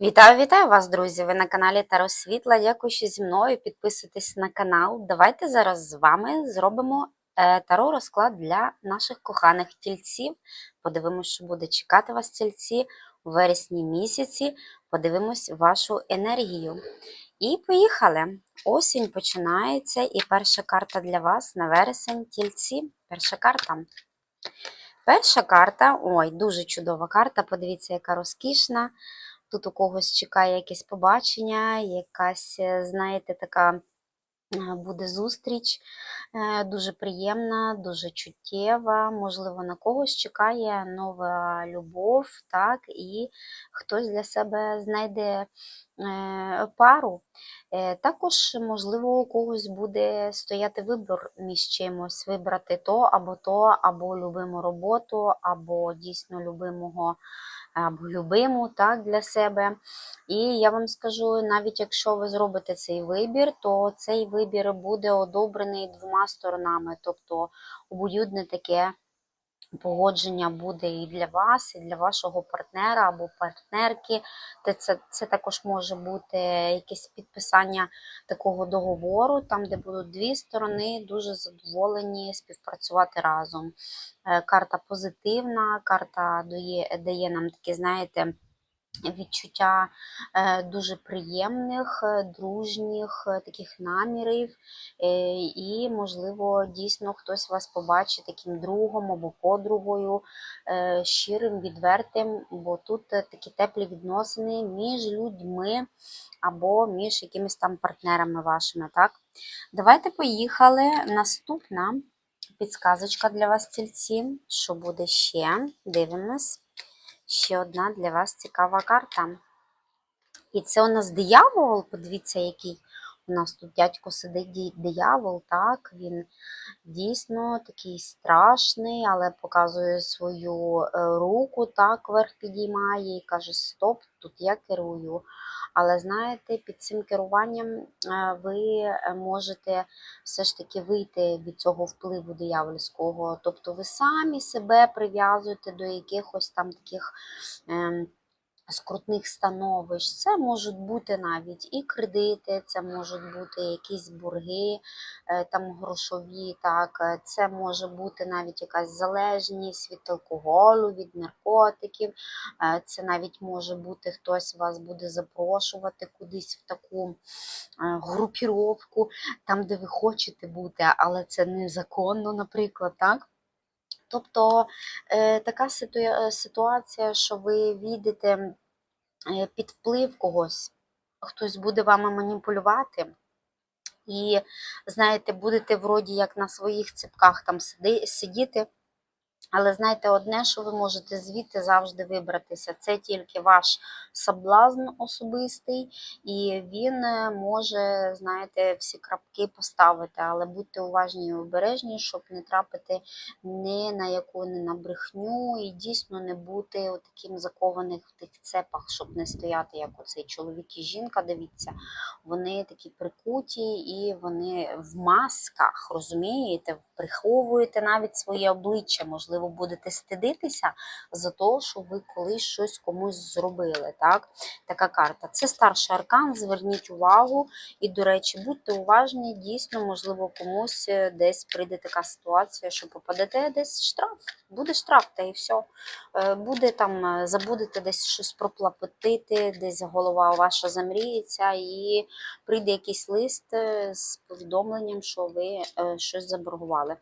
Вітаю, вітаю вас, друзі! Ви на каналі Таро Світла. Дякую, що зі мною. Підписуйтесь на канал. Давайте зараз з вами зробимо е, таро розклад для наших коханих тільців. Подивимось, що буде чекати вас тільці у вересні місяці. Подивимось вашу енергію. І поїхали! Осінь починається, і перша карта для вас на вересень тільці. Перша карта. Перша карта, ой, дуже чудова карта. Подивіться, яка розкішна. Тут у когось чекає якесь побачення, якась, е, знаєте, така е, буде зустріч е, дуже приємна, дуже чуттєва. Можливо, на когось чекає нова любов, так, і хтось для себе знайде пару. Також, можливо, у когось буде стояти вибір між чимось, вибрати то або то, або любиму роботу, або дійсно любимого або любиму так, для себе. І я вам скажу, навіть якщо ви зробите цей вибір, то цей вибір буде одобрений двома сторонами, тобто обоюдне таке. Погодження буде і для вас, і для вашого партнера або партнерки. Це це також може бути якесь підписання такого договору, там, де будуть дві сторони дуже задоволені співпрацювати разом. Е, Карта позитивна, карта дає, дає нам такі, знаєте, відчуття е, дуже приємних, е, дружніх е, таких намірів, і, можливо, дійсно хтось вас побачить таким другом або подругою, щирим, відвертим, бо тут такі теплі відносини між людьми або між якимись там партнерами вашими. так? Давайте поїхали. Наступна підсказочка для вас, тільці. Що буде ще? Дивимось ще одна для вас цікава карта. І це у нас диявол, подивіться, який у нас тут дядько сидить диявол, так, він дійсно такий страшний, але показує свою е, руку, так, вверх підіймає і каже: Стоп, тут я керую. Але знаєте, під цим керуванням е, ви е, можете все ж таки вийти від цього впливу диявольського. Тобто ви самі себе прив'язуєте до якихось там таких. Скрутних становищ. Це можуть бути навіть і кредити, це можуть бути якісь борги е, там грошові, так, е, це може бути навіть якась залежність від алкоголю, від наркотиків. Е, це навіть може бути хтось вас буде запрошувати кудись в таку групіровку, там, де ви хочете бути, але це незаконно, наприклад. так. Тобто е, така ситуація, що ви відете е, під вплив когось, хтось буде вами маніпулювати, і, знаєте, будете вроді як на своїх ципках там сидіти. Але знаєте, одне, що ви можете звідти завжди вибратися, це тільки ваш соблазн особистий, і він е, може, знаєте, всі крапки поставити, але будьте уважні і обережні, щоб не трапити ні на яку не на брехню, і дійсно не бути таким закованих в тих цепах, щоб не стояти, як оцей чоловік і жінка. Дивіться, вони такі прикуті і вони в масках, розумієте, приховуєте навіть своє обличчя. можливо можливо, будете стидитися за те, що ви колись щось комусь зробили. Так? Така карта. Це старший аркан, зверніть увагу. І, до речі, будьте уважні, дійсно, можливо, комусь е, десь прийде така ситуація, що попадете десь штраф. Буде штраф, та і все. Буде там, е, забудете десь щось проплатити, десь голова ваша замріється, і прийде якийсь лист е, з повідомленням, що ви щось заборгували.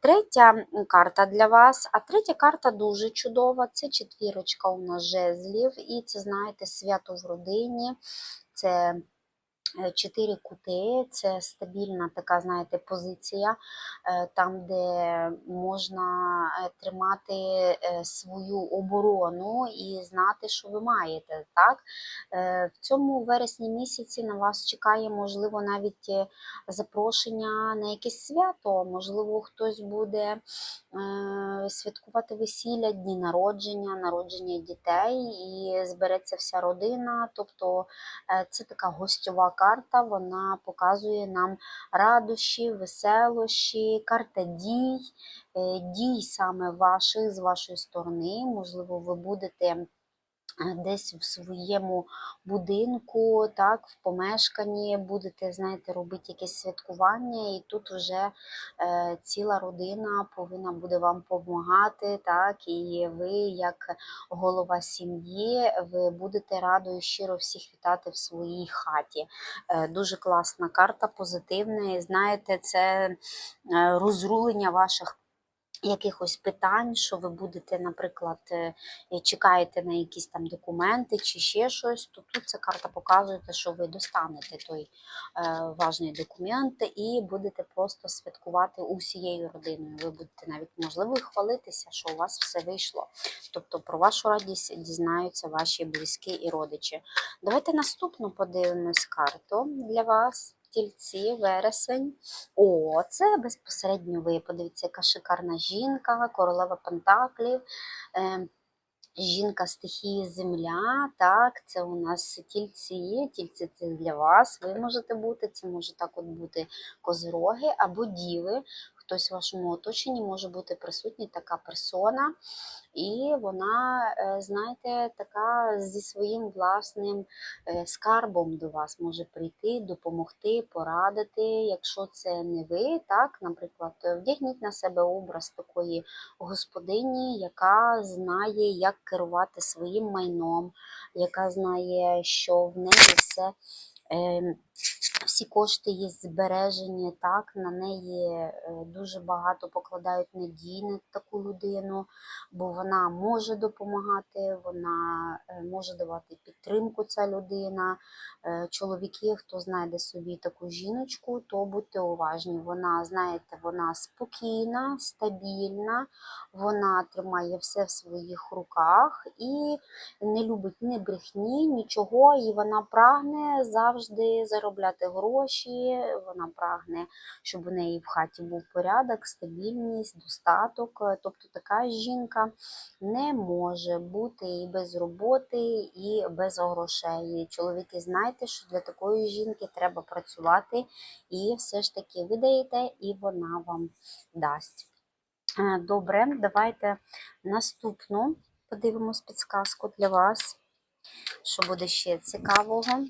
Третя карта для вас. А третя карта дуже чудова. Це четвірочка у нас жезлів, і це, знаєте, свято в родині. Це чотири кути це стабільна така, знаєте, позиція, е, там, де можна е, тримати свою оборону і знати, що ви маєте. Так? В цьому вересні місяці на вас чекає, можливо, навіть запрошення на якесь свято, можливо, хтось буде святкувати весілля, дні народження, народження дітей, і збереться вся родина. Тобто це така гостьова карта вона показує нам радощі, веселощі, карта дій, е, дій саме ваших з вашої сторони. Можливо, ви будете десь в своєму будинку, так, в помешканні будете, знаєте, робити якесь святкування, і тут вже е, ціла родина повинна буде вам допомагати, так, і ви, як голова сім'ї, ви будете радо і щиро всіх вітати в своїй хаті. Е, дуже класна карта, позитивна, і знаєте, це е, розрулення ваших якихось питань, що ви будете, наприклад, е, чекаєте на якісь там документи чи ще щось, то тут ця карта показує, що ви достанете той е, важний документ і будете просто святкувати усією родиною. Ви будете навіть можливо хвалитися, що у вас все вийшло. Тобто про вашу радість дізнаються ваші близькі і родичі. Давайте наступну подивимось карту для вас. Тільці, вересень. О, це безпосередньо ви. Подивіться, яка шикарна жінка, королева Пентаклів. Е, Жінка стихії земля, так, це у нас тільці, тільці це для вас, ви можете бути, це може так от бути козороги або діви. Хтось в вашому оточенні може бути присутній така персона, і вона, е, знаєте, така зі своїм власним е, скарбом до вас може прийти, допомогти, порадити. Якщо це не ви, так, наприклад, вдягніть на себе образ такої господині, яка знає, як керувати своїм майном, яка знає, що в неї все. Всі кошти є збережені, так, на неї е, дуже багато покладають надії на таку людину, бо вона може допомагати, вона е, може давати підтримку ця людина. Е, Чоловіки, хто знайде собі таку жіночку, то будьте уважні. Вона, знаєте, вона спокійна, стабільна, вона тримає все в своїх руках і не любить ні брехні, нічого, і вона прагне завжди заробляти гроші, вона прагне, щоб у неї в хаті був порядок, стабільність, достаток. Тобто така жінка не може бути і без роботи, і без грошей. Чоловіки, знайте, що для такої жінки треба працювати, і все ж таки ви даєте, і вона вам дасть. Е, Добре, давайте наступну подивимось підсказку для вас, що буде ще цікавого.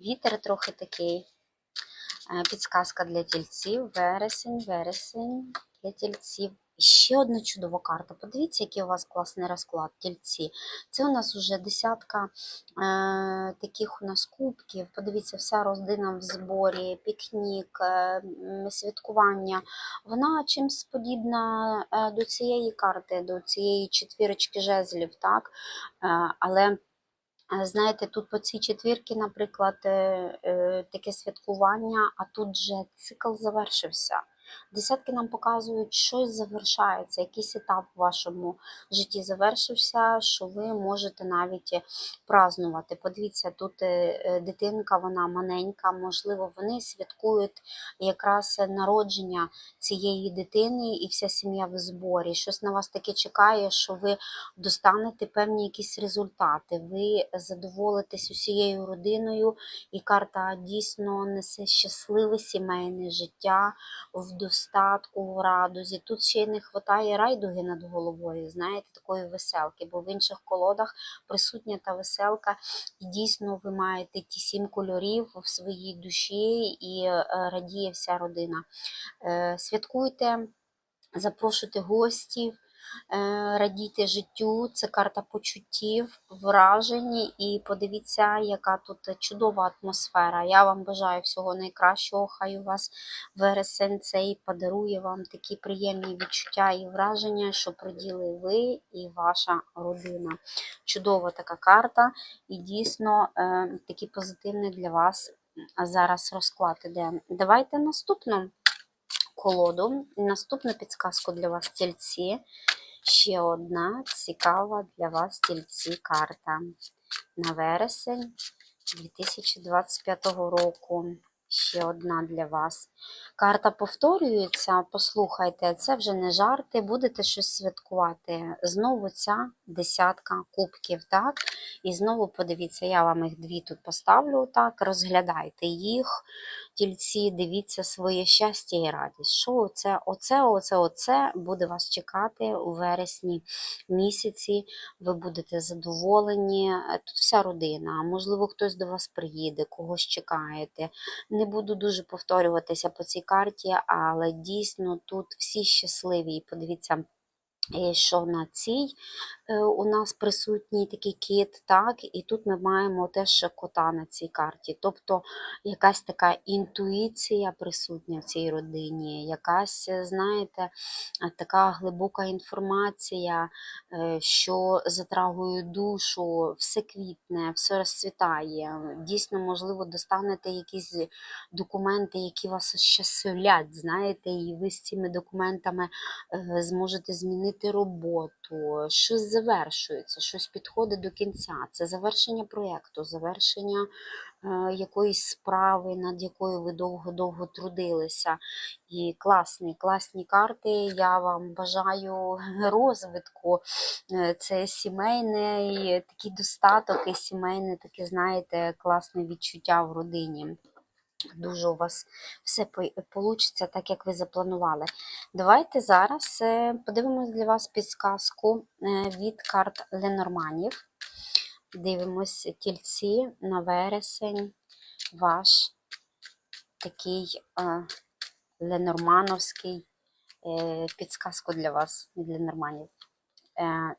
Вітер трохи такий. Е, Підсказка для тільців. Вересень, вересень для тільців. І Ще одна чудова карта. Подивіться, який у вас класний розклад, тільці. Це у нас вже десятка е, таких у нас кубків. Подивіться, вся родина в зборі, пікнік, е, святкування. Вона чимсь подібна е, до цієї карти, до цієї четвірочки жезлів, так? Е, але Знаєте, тут по цій четвірці, наприклад, е, е, таке святкування, а тут же цикл завершився. Десятки нам показують, щось завершається, якийсь етап в вашому житті завершився, що ви можете навіть празнувати. Подивіться, тут е, е, дитинка, вона маленька, можливо, вони святкують якраз народження цієї дитини, і вся сім'я в зборі. Щось на вас таке чекає, що ви достанете певні якісь результати. Ви задоволитесь усією родиною, і карта дійсно несе щасливе сімейне життя в достатку, в радузі. Тут ще й не вистачає райдуги над головою, знаєте, такої веселки, бо в інших колодах присутня та веселка, і дійсно ви маєте ті сім кольорів в своїй душі, і е, радіє вся родина. Е, Святкуйте, запрошуйте гостів. Е, Радійте життю, це карта почуттів, вражень, і подивіться, яка тут чудова атмосфера. Я вам бажаю всього найкращого. Хай у вас вересень цей подарує вам такі приємні відчуття і враження, що приділи ви і ваша родина. Чудова така карта, і дійсно е, такий позитивний для вас зараз розклад іде. Давайте наступну колоду. Наступну підсказку для вас тільці. Ще одна цікава для вас тільці карта на вересень 2025 року. Ще одна для вас. Карта повторюється, послухайте, це вже не жарти, будете щось святкувати. Знову ця десятка кубків, так? І знову подивіться, я вам їх дві тут поставлю, так, розглядайте їх, тільці, дивіться своє щастя і радість. Що оце, оце, оце, оце буде вас чекати у вересні місяці. Ви будете задоволені. Тут вся родина, можливо, хтось до вас приїде, когось чекаєте. Не буду дуже повторюватися по цій карті, але дійсно тут всі щасливі. І подивіться, що на цій е, у нас присутній такий кіт, так, і тут ми маємо теж кота на цій карті. Тобто якась така інтуїція присутня в цій родині, якась, е, знаєте, така глибока інформація, е, що затрагує душу, все квітне, все розцвітає. Дійсно, можливо, достанете якісь документи, які вас щасливлять, знаєте, і ви з цими документами зможете змінити роботу, щось завершується, щось підходить до кінця. Це завершення проєкту, завершення е, якоїсь справи, над якою ви довго-довго трудилися. І класні, класні карти. Я вам бажаю розвитку. Е, Це сімейний такий достаток і сімейне таке, знаєте, класне відчуття в родині. Дуже у вас все вийде так, як ви запланували. Давайте зараз е, подивимось для вас підсказку е, від карт Ленорманів. Дивимось тільці на вересень, ваш такий е, ленормановський підсказку для вас від Ленорманів.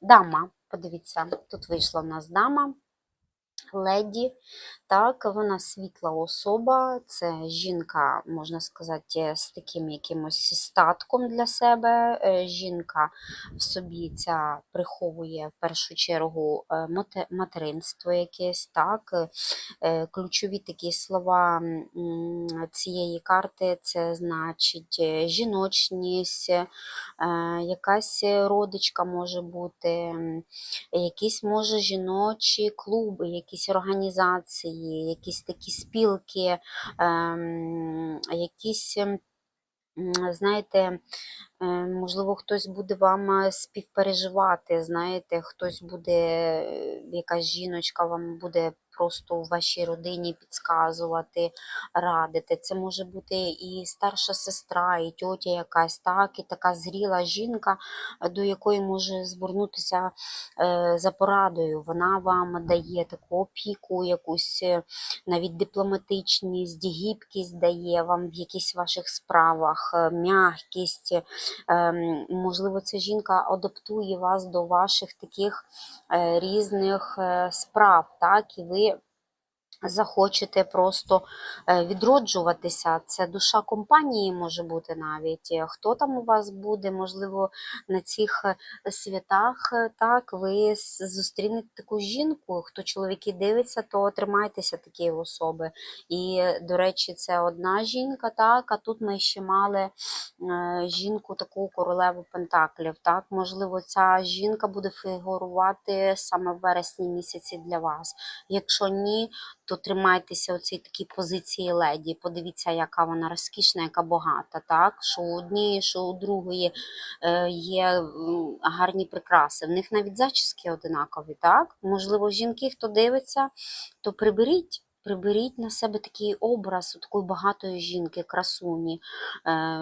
Дама, подивіться, тут вийшла в нас дама леді. Так, вона світла особа, це жінка, можна сказати, з таким якимось статком для себе. Е, Жінка в собі ця приховує в першу чергу е, материнство якесь. так. Е, Ключові такі слова цієї карти це значить жіночність, якась родичка може бути, якісь може жіночі клуби, якісь організації, якісь такі спілки, ем, якісь, ем, знаєте, е, можливо, хтось буде вам е, співпереживати, знаєте, хтось буде, е, якась жіночка вам буде просто у вашій родині підказувати, радити. Це може бути і старша сестра, і тьотя якась, так, і така зріла жінка, до якої може звернутися е, за порадою. Вона вам дає таку опіку, якусь е, навіть дипломатичність, гібкість дає вам в якихось ваших справах, е, м'якість. Можливо, ця жінка адаптує вас до ваших таких різних справ, так, і ви захочете просто е, відроджуватися. Це душа компанії може бути навіть. Хто там у вас буде, можливо, на цих е, святах, е, так, ви зустрінете таку жінку. Хто чоловіки дивиться, то тримайтеся такої особи. І, до речі, це одна жінка, так, а тут ми ще мали жінку, таку королеву Пентаклів. Так, можливо, ця жінка буде фігурувати саме в вересні місяці для вас. Якщо ні, то тримайтеся у цій такій позиції леді. Подивіться, яка вона розкішна, яка багата. Так, що у однієї, що у другої е, є гарні прикраси. В них навіть зачіски одинакові. Так, можливо, жінки, хто дивиться, то приберіть. Приберіть на себе такий образ у такої багатої жінки, красуні. Е,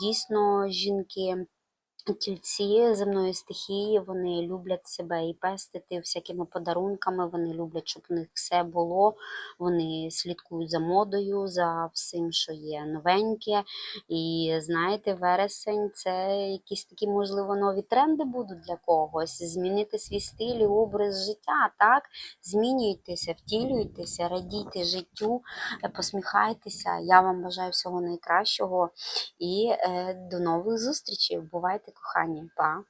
дійсно, жінки. Тільці земної стихії, вони люблять себе і пестити всякими подарунками, вони люблять, щоб у них все було, вони слідкують за модою, за всім, що є новеньке. І знаєте, вересень це якісь такі, можливо, нові тренди будуть для когось. Змінити свій стиль і образ життя, так? Змінюйтеся, втілюйтеся, радійте життю, е, посміхайтеся. Я вам бажаю всього найкращого і е, до нових зустрічей. Бувайте, 欢迎吧